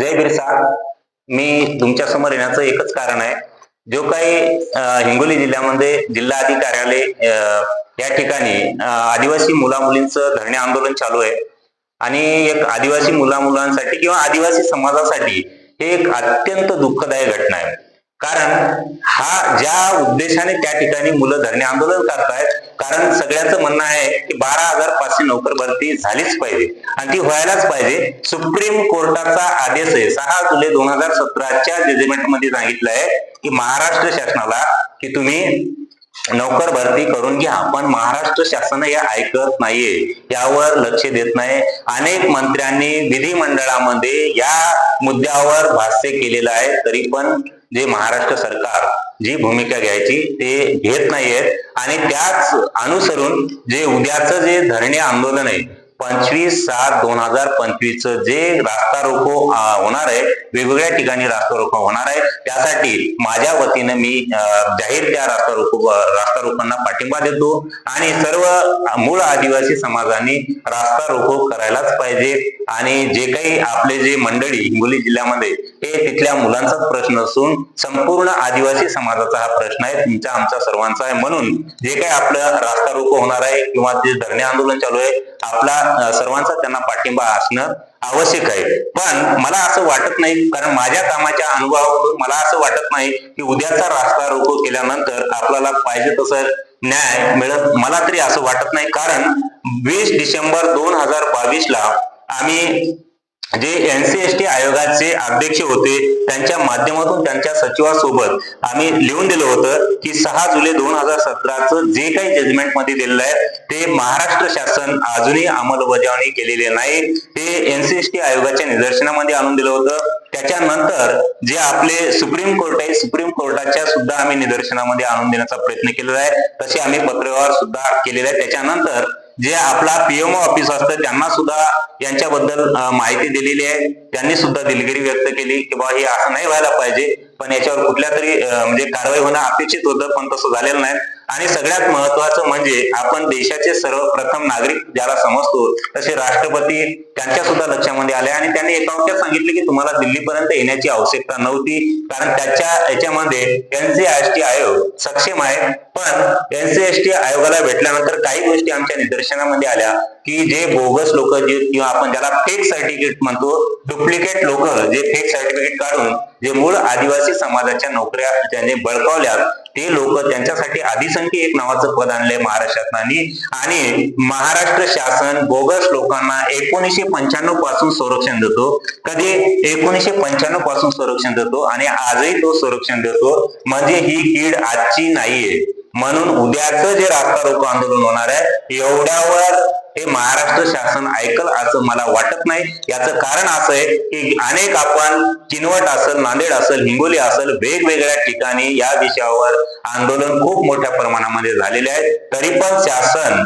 जय बिरसा. मी तुमच्यासमोर येण्याचं एकच कारण आहे. जो काही हिंगोली जिल्ह्यामध्ये जिल्हा अधिकारी या ठिकाणी आदिवासी मुला मुलींचं धरणे आंदोलन चालू आहे. आणि एक आदिवासी मुला मुलांसाठी किंवा आदिवासी समाजासाठी हे एक अत्यंत दुःखदायक घटना आहे. कारण हा ज्या उद्देशाने त्या ठिकाणी मुलं धरणे आंदोलन करतायत कारण सगळ्याचं म्हणणं आहे की बारा हजार पाचशे नोकर भरती झालीच पाहिजे. आणि ती व्हायलाच पाहिजे. सुप्रीम कोर्टाचा आदेश आहे. सहा जुलै दोन हजार सतराच्या जजमेंटमध्ये सांगितलं आहे की महाराष्ट्र शासनाला की तुम्ही नोकर भरती करून घ्या. पण महाराष्ट्र शासन हे ऐकत नाहीये. यावर लक्ष देत नाही. अनेक मंत्र्यांनी विधिमंडळामध्ये या मुद्द्यावर भाष्य केलेलं आहे. तरी पण जे महाराष्ट्र सरकार जी भूमिका घ्यायची ते घेत नाहीयेत. आणि त्याच अनुसरून जे उद्याचं जे धरणे आंदोलन आहे पंचवीस सात दोन हजार पंचवीस जे रास्ता रोको होणार आहे वेगवेगळ्या ठिकाणी रास्ता रोको होणार आहे. त्यासाठी माझ्या वतीनं मी जाहीर त्या रास्ता रोको रास्ता रोकांना पाठिंबा देतो आणि सर्व मूळ आदिवासी समाजाने रास्ता रोको करायलाच पाहिजे. आणि जे काही आपले जे मंडळी हिंगोली जिल्ह्यामध्ये हे तिथल्या मुलांचाच प्रश्न असून संपूर्ण आदिवासी समाजाचा हा प्रश्न आहे तुमचा आमचा सर्वांचा आहे. म्हणून जे काही आपलं रास्ता रोको होणार आहे किंवा जे धरणे आंदोलन चालू आहे आपला सर्वांचा त्यांना पाठिंबा असणं आवश्यक आहे. पण मला असं वाटत नाही कारण माझ्या कामाच्या अनुभवावरून मला असं वाटत नाही की उद्याचा रास्ता रोको केल्यानंतर आपल्याला पाहिजे तसं न्याय मिळत मला तरी असं वाटत नाही. कारण वीस डिसेंबर दोन हजार बावीस ला आम्ही जे एनसीएसटी आयोगाचे अध्यक्ष होते त्यांच्या माध्यमातून त्यांच्या सचिवासोबत आम्ही लिहून दिलं होतं की सहा जुलै दोन हजार सतराचं जे काही जजमेंटमध्ये दिलेलं आहे ते महाराष्ट्र शासन अजूनही अंमलबजावणी केलेली नाही. ते एनसीएसटी आयोगाच्या निदर्शनामध्ये आणून दिलं होतं. त्याच्यानंतर जे आपले सुप्रीम कोर्ट आहे सुप्रीम कोर्टाच्या सुद्धा आम्ही निदर्शनामध्ये आणून देण्याचा प्रयत्न केलेला आहे. तसे आम्ही पत्रव्यवहार सुद्धा केलेला आहे त्याच्यानंतर जे आपला पीएमओ ऑफिस असतं त्यांना सुद्धा यांच्याबद्दल माहिती दिलेली आहे. त्यांनी सुद्धा दिलगिरी व्यक्त केली की बाबा हे असं नाही व्हायला पाहिजे. पण याच्यावर कुठल्या तरी म्हणजे कारवाई होणं अपेक्षित होतं पण तसं झालेलं नाही. आणि सगळ्यात महत्वाचं म्हणजे आपण देशाचे सर्वप्रथम नागरिक ज्याला समजतो तसे राष्ट्रपती त्यांच्या सुद्धा लक्षामध्ये आले आणि त्यांनी एका वाक्यात सांगितले की तुम्हाला दिल्लीपर्यंत येण्याची आवश्यकता नव्हती. कारण त्याच्या याच्यामध्ये एनसीएसटी आयोग सक्षम आहे. पण एनसीएसटी आयोगाला भेटल्यानंतर काही गोष्टी आमच्या निदर्शनामध्ये आल्या की जे बोगस लोक जे किंवा आपण ज्याला फेक सर्टिफिकेट म्हणतो डुप्लिकेट लोक जे फेक सर्टिफिकेट काढून जे मूळ आदिवासी समाजाच्या नोकऱ्या त्यांनी बळकावल्या ते लोक त्यांच्यासाठी आदिसंख्य एक नावाचं पद आणलंय महाराष्ट्रात आणि महाराष्ट्र शासन बोगस लोकांना एकोणीसशे पंच्याण्णवपासून संरक्षण देतो. कधी? एकोणीसशे पंच्याण्णवपासून संरक्षण देतो आणि आजही तो संरक्षण देतो. म्हणजे ही कीड आजची नाहीये. म्हणून उद्याचं जे रास्ता रोको आंदोलन होणार आहे एवढ्यावर हे महाराष्ट्र शासन ऐकल असं मला वाटत नाही. याचं कारण असं आहे की अनेक आपण किनवट असेल नांदेड असेल हिंगोली असेल वेगवेगळ्या ठिकाणी या विषयावर आंदोलन खूप मोठ्या प्रमाणामध्ये झालेले आहे तरी पण शासन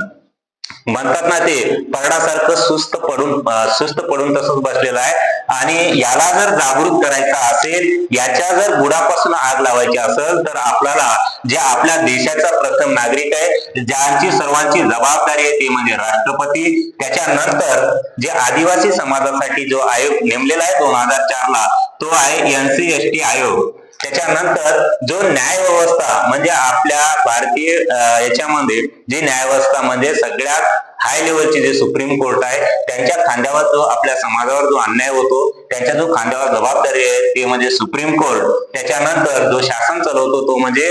म्हणतात ना ते परडासारखं सुस्त पडून सुस्त पडून तसंच बसलेलं आहे. आणि याला जर जागृत करायचा असेल याच्या जर बुडापासून आग लावायची असेल तर आपल्याला जे आपल्या देशाचा प्रथम नागरिक आहे ज्यांची सर्वांची जबाबदारी आहे ते म्हणजे राष्ट्रपती. त्याच्यानंतर जे आदिवासी समाजासाठी जो आयोग नेमलेला आहे दोन हजार चार ला तो आहे एनसीएसटी आयोग. त्याच्यानंतर जो न्याय व्यवस्था म्हणजे आपल्या भारतीय याच्यामध्ये जी न्याय व्यवस्था म्हणजे सगळ्यात हाय लेवलची जे सुप्रीम कोर्ट आहे त्यांच्या खांद्यावर जो आपल्या समाजावर जो अन्याय होतो त्यांच्या जो खांद्यावर जबाबदारी आहे ते म्हणजे सुप्रीम कोर्ट. त्याच्यानंतर जो शासन चालवतो तो म्हणजे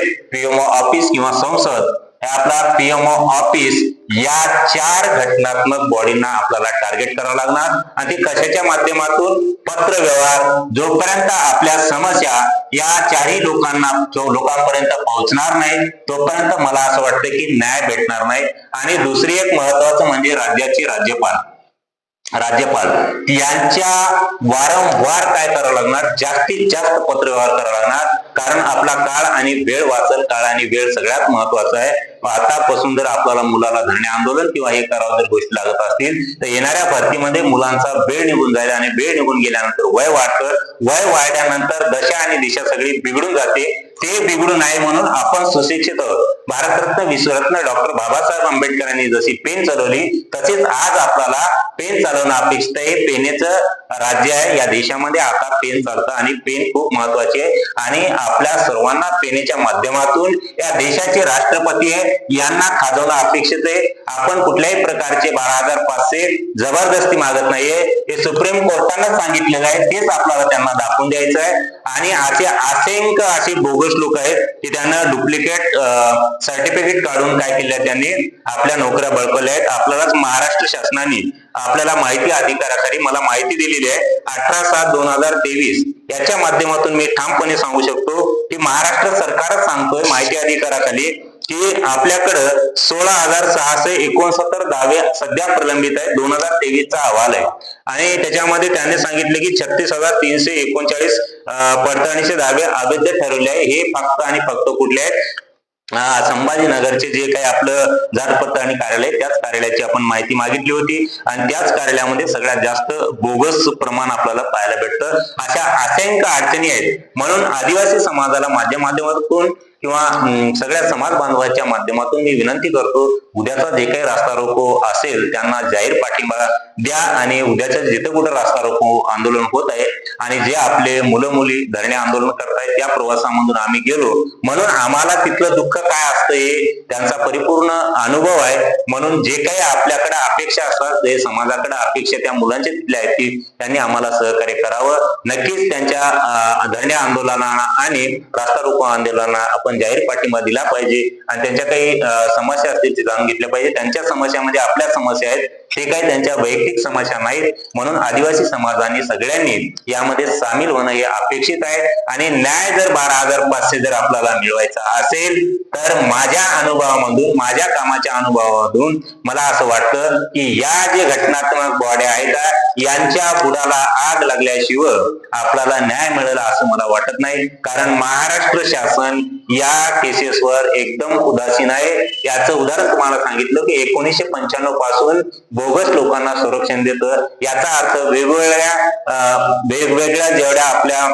ऑफिस किंवा संसद. हे आपला पीएमओ ऑफिस या चार घटनात्मक बॉडींना आपल्याला टार्गेट करावं लागणार. आणि ते कशाच्या माध्यमातून? पत्र व्यवहार जोपर्यंत आपल्या समस्या या चारही लोकांना जो लोकांपर्यंत पोहोचणार नाही तोपर्यंत मला असं वाटतं की न्याय भेटणार नाही. आणि दुसरी एक महत्वाचं म्हणजे राज्याचे राज्यपाल. राज्यपाल. यांच्या वारंवार काय करावं लागणार? जास्तीत जास्त पत्रव्यवहार करावा लागणार. कारण आपला काळ आणि वेळ वाचल काळ आणि वेळ सगळ्यात महत्त्वाचा आहे. आतापासून जर आपल्याला मुलाला धरणे आंदोलन किंवा हे करावं जर गोष्टी लागत असतील तर येणाऱ्या भरतीमध्ये मुलांचा वेळ निघून जाईल आणि वेळ निघून गेल्यानंतर वय वाढतं. वय वाढल्यानंतर दशा आणि दिशा सगळी बिघडून जाते. ते बिघडू नये म्हणून आपण सुशिक्षित आहोत. भारतरत्न विश्वरत्न डॉक्टर बाबासाहेब आंबेडकरांनी जशी पेन चालवली तसेच आज आपल्याला पेन चालवणं अपेक्षित आहे. पेनेचं राज्य आहे. या देशामध्ये आता पेन चालतं आणि पेन खूप महत्त्वाचे आहे. आणि आपल्या सर्वांना पेनेच्या माध्यमातून या देशाचे राष्ट्रपती आहे यांना खाजवणं अपेक्षित आहे. आपण कुठल्याही प्रकारचे बारा हजार पाचशे जबरदस्ती मागत नाहीये. हे सुप्रीम कोर्टानं सांगितलेलं आहे. तेच आपल्याला त्यांना दाखवून द्यायचं आहे. आणि असे असंख्य असे बोगस लोक आहेत की त्यांना डुप्लिकेट सर्टिफिकेट काढून काय केलं त्यांनी? आपल्या नोकऱ्या बळकवल्या आहेत. आपल्यालाच महाराष्ट्र शासनाने आपल्याला माहिती अधिकाराखाली मला माहिती दिलेली आहे. अठरा सात दोन हजार तेवीस याच्या माध्यमातून मी ठामपणे सांगू शकतो की महाराष्ट्र सरकारच सांगतोय माहिती अधिकाराखाली की आपल्याकडं सोळा हजार सहाशे एकोणसत्तर दावे सध्या प्रलंबित आहेत. दोन हजार तेवीसचा अहवाल आहे. आणि त्याच्यामध्ये त्याने सांगितले की छत्तीस हजार तीनशे एकोणचाळीस पडताळणीचे दावे अवैध ठरवले आहे. हे फक्त आणि फक्त कुठले आहेत? संभाजीनगरचे जे काही आपलं जातपत्र आणि कार्यालय त्याच कार्यालयाची आपण माहिती मागितली होती. आणि त्याच कार्यालयामध्ये सगळ्यात जास्त बोगस प्रमाण आपल्याला पाहायला भेटतं. अशा असंख्य अडचणी आहेत. म्हणून आदिवासी समाजाला माझ्या माध्यमातून किंवा सगळ्या समाज बांधवाच्या माध्यमातून मी विनंती करतो उद्याचा जे काही रास्ता रोको असेल त्यांना जाहीर पाठिंबा द्या आणि उद्याचं जिथं कुठं रास्ता रोको आंदोलन होत आहे आणि जे आपले मुलं मुली धरणे आंदोलन करतायत त्या प्रवासामधून आम्ही गेलो. म्हणून आम्हाला तिथलं दुःख काय असतं हे त्यांचा परिपूर्ण अनुभव आहे. म्हणून जे काही आपल्याकडे अपेक्षा असतात ते समाजाकडे अपेक्षा त्या मुलांच्या तिथल्या आहेत की त्यांनी आम्हाला सहकार्य करावं. नक्कीच त्यांच्या धरणे आंदोलनाला आणि रास्ता रोको आंदोलनाला आपण जाहीर पाठिंबा दिला पाहिजे. आणि त्यांच्या काही समस्या असतील ते जाणून घेतल्या पाहिजे. त्यांच्या समस्यामध्ये आपल्या समस्या आहेत. ते काय त्यांच्या वैयक्तिक समस्या नाहीत म्हणून आदिवासी समाजाने सगळ्यांनी यामध्ये सामील होणं हे अपेक्षित आहे. आणि न्याय जर बारा हजार पाचशे जर आपल्याला मिळवायचा असेल तर माझ्या अनुभवामधून माझ्या कामाच्या अनुभवामधून मला असं वाटतं की या जे घटनात्मक बॉड्या आहेत यांच्या बुडाला आग लागल्याशिवाय आपल्याला न्याय मिळेल असं मला वाटत नाही. कारण महाराष्ट्र शासन या केसेसवर एकदम उदासीन आहे. याचं उदाहरण तुम्हाला सांगितलं की एकोणीसशे पंच्याण्णवपासून बोगस लोकांना संरक्षण देतं. याचा अर्थ वेगवेगळ्या अं, वेगवेगळ्या जेवढ्या आपल्या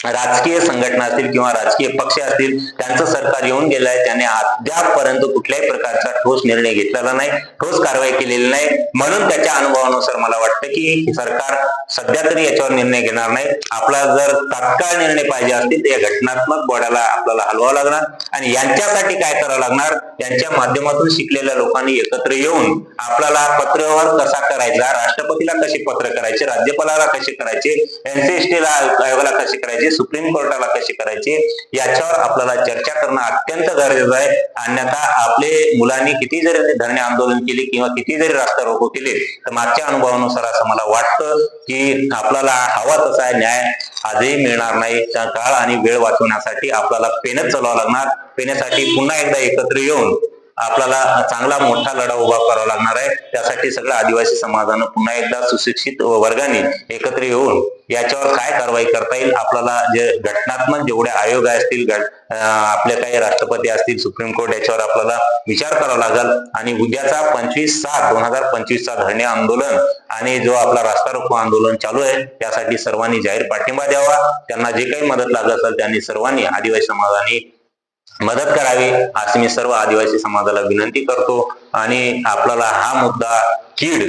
राजकीय संघटना असतील किंवा राजकीय पक्ष असतील त्यांचं सरकार येऊन गेलं आहे त्याने अद्यापपर्यंत कुठल्याही प्रकारचा ठोस निर्णय घेतलेला नाही ठोस कारवाई केलेली नाही. म्हणून त्याच्या अनुभवानुसार मला वाटतं की सरकार सध्या तरी याच्यावर निर्णय घेणार नाही. आपला जर तात्काळ निर्णय पाहिजे असतील तर या घटनात्मक बॉड्याला आपल्याला हलवावं लागणार. आणि यांच्यासाठी काय करावं लागणार? यांच्या माध्यमातून शिकलेल्या लोकांनी एकत्र येऊन आपल्याला पत्रव्यवहार कसा करायचा? राष्ट्रपतीला कसे पत्र करायचे? राज्यपालाला कसे करायचे? एनसीएसटी आयोगाला कसे करायचे? सुप्रीम कोर्टाला कसे करायचे? याच्यावर आपल्याला चर्चा करणं अत्यंत गरजेचं आहे. अन्यथा आपले मुलांनी किती जरी धरणे आंदोलन केले किंवा किती जरी रास्ता रोको केले तर मागच्या अनुभवानुसार असं मला वाटतं की आपल्याला हवा तसा न्याय आजही मिळणार नाही. त्या काळ आणि वेळ वाचवण्यासाठी आपल्याला पेनच चालवावं लागणार. पेण्यासाठी पुन्हा एकदा एकत्र येऊन आपल्याला चांगला मोठा लढा उभा करावा लागणार आहे. त्यासाठी सगळ्या आदिवासी समाजानं पुन्हा एकदा सुशिक्षित वर्गाने एकत्र येऊन याच्यावर काय कारवाई करता येईल आपल्याला जे घटनात्मक जेवढे आयोग असतील आपले काही राष्ट्रपती असतील सुप्रीम कोर्ट याच्यावर आपल्याला विचार करावा लागेल. आणि उद्याचा पंचवीस सात दोन हजार पंचवीसचा धरणे आंदोलन आणि जो आपला रास्ता रोको आंदोलन चालू आहे त्यासाठी सर्वांनी जाहीर पाठिंबा द्यावा. त्यांना जे काही मदत लागत असेल त्यांनी सर्वांनी आदिवासी समाजाने मदत करावी अशी मी सर्व आदिवासी समाजाला विनंती करतो. आणि आपल्याला हा मुद्दा कीड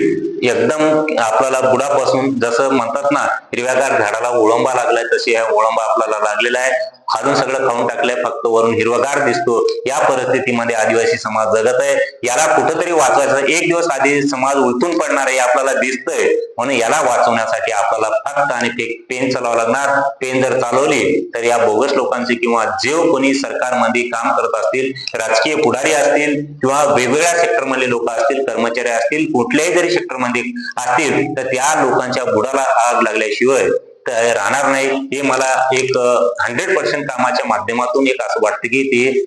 एकदम आपल्याला बुडापासून जसं म्हणतात ना हिरव्यागार झाडाला ओळंबा लागलाय तशी हा ओळंबा आपल्याला लागलेला आहे खालून सगळं खाऊन टाकलंय फक्त वरून हिरवगार दिसतो. या परिस्थितीमध्ये आदिवासी समाज जगत आहे. याला कुठंतरी वाचवायचं. एक दिवस आधी समाज उलटून पडणार आहे हे आपल्याला दिसतंय. म्हणून याला वाचवण्यासाठी आपल्याला फक्त आणि पेन चालवावं लागणार. पेन जर चालवली तर या बोगस लोकांचे किंवा जे कोणी सरकारमध्ये काम करत असतील राजकीय पुढारी असतील किंवा वेगवेगळ्या सेक्टरमधले लोक असतील कर्मचारी असतील कुठल्याही जरी सेक्टरमध्ये असतील तर त्या लोकांच्या बुडाला आग लागल्याशिवाय राहणार नाही. हे मला एक हंड्रेड पर्सेंट कामाच्या माध्यमातून एक असं वाटतं की ते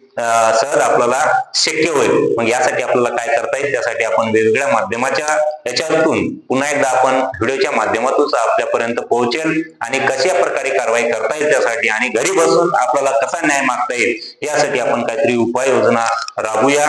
सहज आपल्याला शक्य होईल. मग यासाठी आपल्याला काय करता येईल? त्यासाठी आपण वेगवेगळ्या माध्यमाच्या याच्यातून पुन्हा एकदा आपण व्हिडिओच्या माध्यमातून आपल्यापर्यंत पोहोचेल आणि कशा प्रकारे कारवाई करता येईल त्यासाठी आणि घरी बसून आपल्याला कसा न्याय मागता येईल यासाठी आपण काहीतरी उपाययोजना राबूया.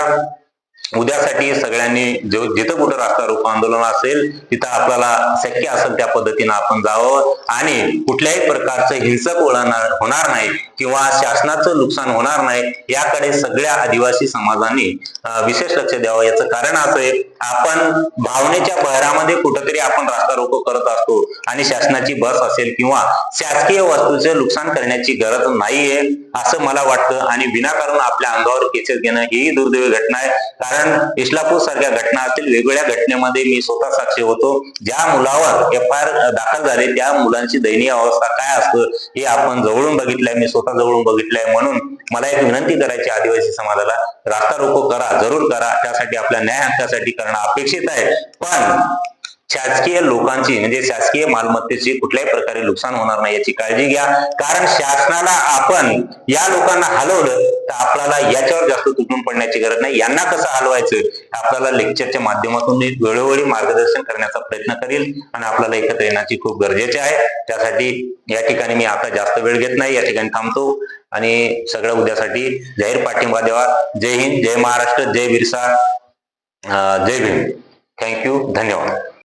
उद्यासाठी सगळ्यांनी जो जिथं कुठं रास्ता रोको आंदोलन असेल तिथं आपल्याला शक्य असेल त्या पद्धतीनं आपण जावं. आणि कुठल्याही प्रकारचं हिंसक वळण होणार नाही किंवा शासनाचं नुकसान होणार नाही याकडे सगळ्या आदिवासी समाजाने विशेष लक्ष द्यावं. याचं कारण असं आहे आपण भावनेच्या बहरामध्ये कुठंतरी आपण रास्ता रोको करत असतो आणि शासनाची बस असेल किंवा शासकीय वस्तूचे नुकसान करण्याची गरज नाहीये असं मला वाटतं. आणि विनाकारण आपल्या अंगावर केसेस घेणं ही दुर्दैवी घटना आहे. कारण इस्लापूर सारख्या घटना असतील वेगवेगळ्या घटनेमध्ये मी स्वतः साक्षी होतो. ज्या मुलावर एफ आय आर दाखल झाले त्या मुलांची दयनीय अवस्था काय असतं हे आपण जवळून बघितलंय मी स्वतः जवळून बघितलंय म्हणून मला एक विनंती करायची आदिवासी समाजाला. रास्ता रोको करा जरूर करा त्यासाठी आपल्या न्याय हक्कासाठी करणं अपेक्षित आहे. पण शासकीय लोकांची म्हणजे शासकीय मालमत्तेची कुठल्याही प्रकारे नुकसान होणार नाही याची काळजी घ्या. कारण शासनाला आपण या लोकांना हलवलं तर आपल्याला याच्यावर जास्त तुटून पडण्याची गरज नाही. यांना कसं हलवायचं? आपल्याला लेक्चरच्या माध्यमातून मी वेळोवेळी मार्गदर्शन करण्याचा प्रयत्न करील आणि आपल्याला एकत्र येण्याची खूप गरजेचे आहे. त्यासाठी या ठिकाणी मी आता जास्त वेळ घेत नाही. या ठिकाणी थांबतो. आणि सगळ्या उद्यासाठी जाहीर पाठिंबा द्यावा. जय हिंद जय महाराष्ट्र जय बिरसा जय भीम. थँक्यू धन्यवाद.